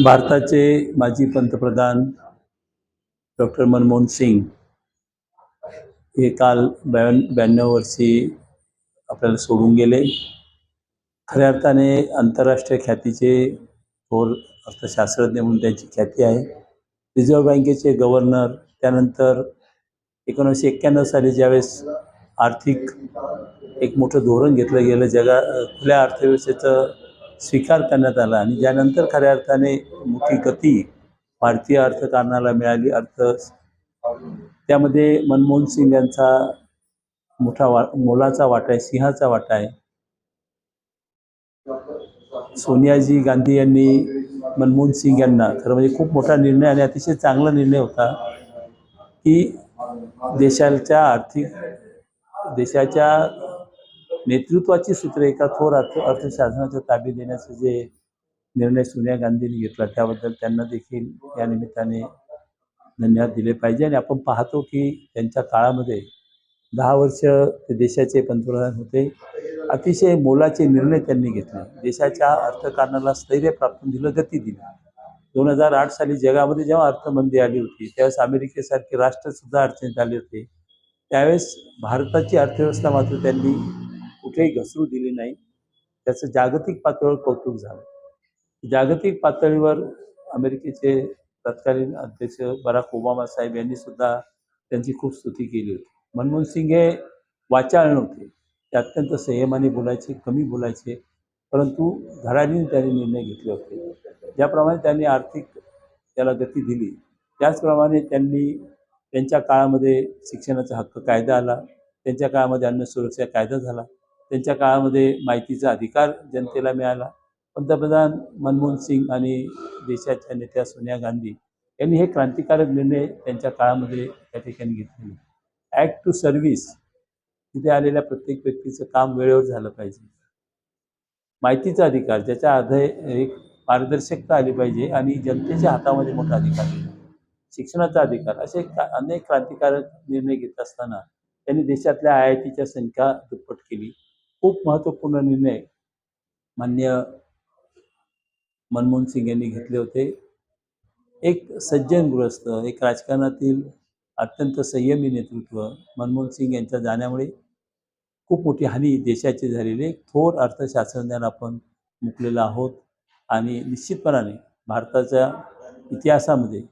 भारताचे माजी पंतप्रधान डॉक्टर मनमोहन सिंग हे काल ब्याwn ब्याण्णव वर्षी आपल्याला सोडून गेले. खऱ्या अर्थाने आंतरराष्ट्रीय ख्यातीचे थोर अर्थशास्त्रज्ञ म्हणून त्यांची ख्याती आहे. रिझर्व्ह बँकेचे गव्हर्नर त्यानंतर एकोणीसशे एक्क्याण्णव साली ज्यावेळेस आर्थिक एक मोठं धोरण घेतलं गेलं जगा खुल्या अर्थव्यवस्थेचं स्वीकार करण्यात आला आणि ज्यानंतर खऱ्या अर्थाने मोठी गती भारतीय अर्थकारणाला मिळाली अर्थ त्यामध्ये मनमोहन सिंग यांचा मोठा वा मोलाचा वाटा आहे सिंहाचा वाटा आहे. सोनियाजी गांधी यांनी मनमोहन सिंग यांना खरं म्हणजे खूप मोठा निर्णय आणि अतिशय चांगला निर्णय होता की देशाच्या आर्थिक देशाच्या नेतृत्वाची सूत्रे एका थोर अर्थ अर्थशास्त्राच्या ताब्यात देण्याचा जे निर्णय सोनिया गांधींनी घेतला त्याबद्दल त्यांना देखील या निमित्ताने धन्यवाद दिले पाहिजे. आणि आपण पाहतो की त्यांच्या काळामध्ये दहा वर्ष ते देशाचे पंतप्रधान होते. अतिशय मोलाचे निर्णय त्यांनी घेतले. देशाच्या अर्थकारणाला स्थैर्य प्राप्त दिलं गती दिली. दोन हजार आठ साली जगामध्ये जेव्हा अर्थमंदी आली होती त्यावेळेस अमेरिकेसारखे राष्ट्रसुद्धा अडचणीत आले होते. त्यावेळेस भारताची अर्थव्यवस्था मात्र त्यांनी कुठेही घसरू दिली नाही. त्याचं जागतिक पातळीवर कौतुक झालं. जागतिक पातळीवर अमेरिकेचे तत्कालीन अध्यक्ष बराक ओबामा साहेब यांनी सुद्धा त्यांची खूप स्तुती केली होती. मनमोहन सिंग हे वाचाळ नव्हते ते अत्यंत संयमाने बोलायचे कमी बोलायचे परंतु धडाडीने त्यांनी निर्णय घेतले होते. ज्याप्रमाणे त्यांनी आर्थिक त्याला गती दिली त्याचप्रमाणे त्यांनी त्यांच्या काळामध्ये शिक्षणाचा हक्क कायदा आला. त्यांच्या काळामध्ये अन्न सुरक्षा कायदा झाला. त्यांच्या काळामध्ये माहितीचा अधिकार जनतेला मिळाला. पंतप्रधान मनमोहन सिंग आणि देशाच्या नेत्या सोनिया गांधी यांनी हे क्रांतिकारक निर्णय त्यांच्या काळामध्ये त्या ठिकाणी घेतलेले. ॲक्ट टू सर्व्हिस तिथे आलेल्या प्रत्येक व्यक्तीचं काम वेळेवर झालं पाहिजे. माहितीचा अधिकार ज्याच्या आधारे एक पारदर्शकता आली पाहिजे आणि जनतेच्या हातामध्ये मोठा अधिकार शिक्षणाचा अधिकार असे अनेक क्रांतिकारक निर्णय घेत असताना त्यांनी देशातल्या आय आय टीच्या संख्या दुप्पट केली. खूप महत्त्वपूर्ण निर्णय मान्य मनमोहन सिंग यांनी घेतले होते. एक सज्जन गृहस्थ एक राजकारणातील अत्यंत संयमी नेतृत्व मनमोहन सिंग यांच्या जाण्यामुळे खूप मोठी हानी देशाची झालेली एक थोर अर्थशास्त्रज्ञान आपण मुकलेला आहोत आणि निश्चितपणाने भारताच्या इतिहासामध्ये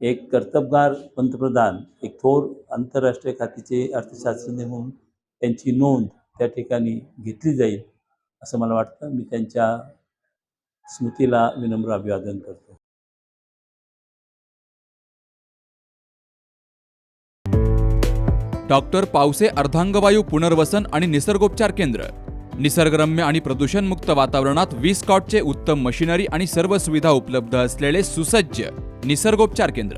एक कर्तबगार पंतप्रधान एक थोर आंतरराष्ट्रीय खात्याचे अर्थशास्त्रज्ञ म्हणून त्यांची नोंद त्या ठिकाणी घेतली जाईल असं मला वाटतं. मी त्यांच्या स्मृतीला विनम्र अभिवादन करतो. डॉक्टर पावसे अर्धांगवायू पुनर्वसन आणि निसर्गोपचार केंद्र. निसर्गरम्य आणि प्रदूषणमुक्त वातावरणात वीस कॉटचे उत्तम मशिनरी आणि सर्व सुविधा उपलब्ध असलेले सुसज्ज निसर्गोपचार केंद्र.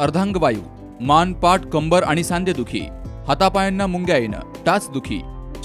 अर्धांगवायू मान पाठ कंबर आणि सांधेदुखी हातापायांना मुंग्या येणं टाचदुखी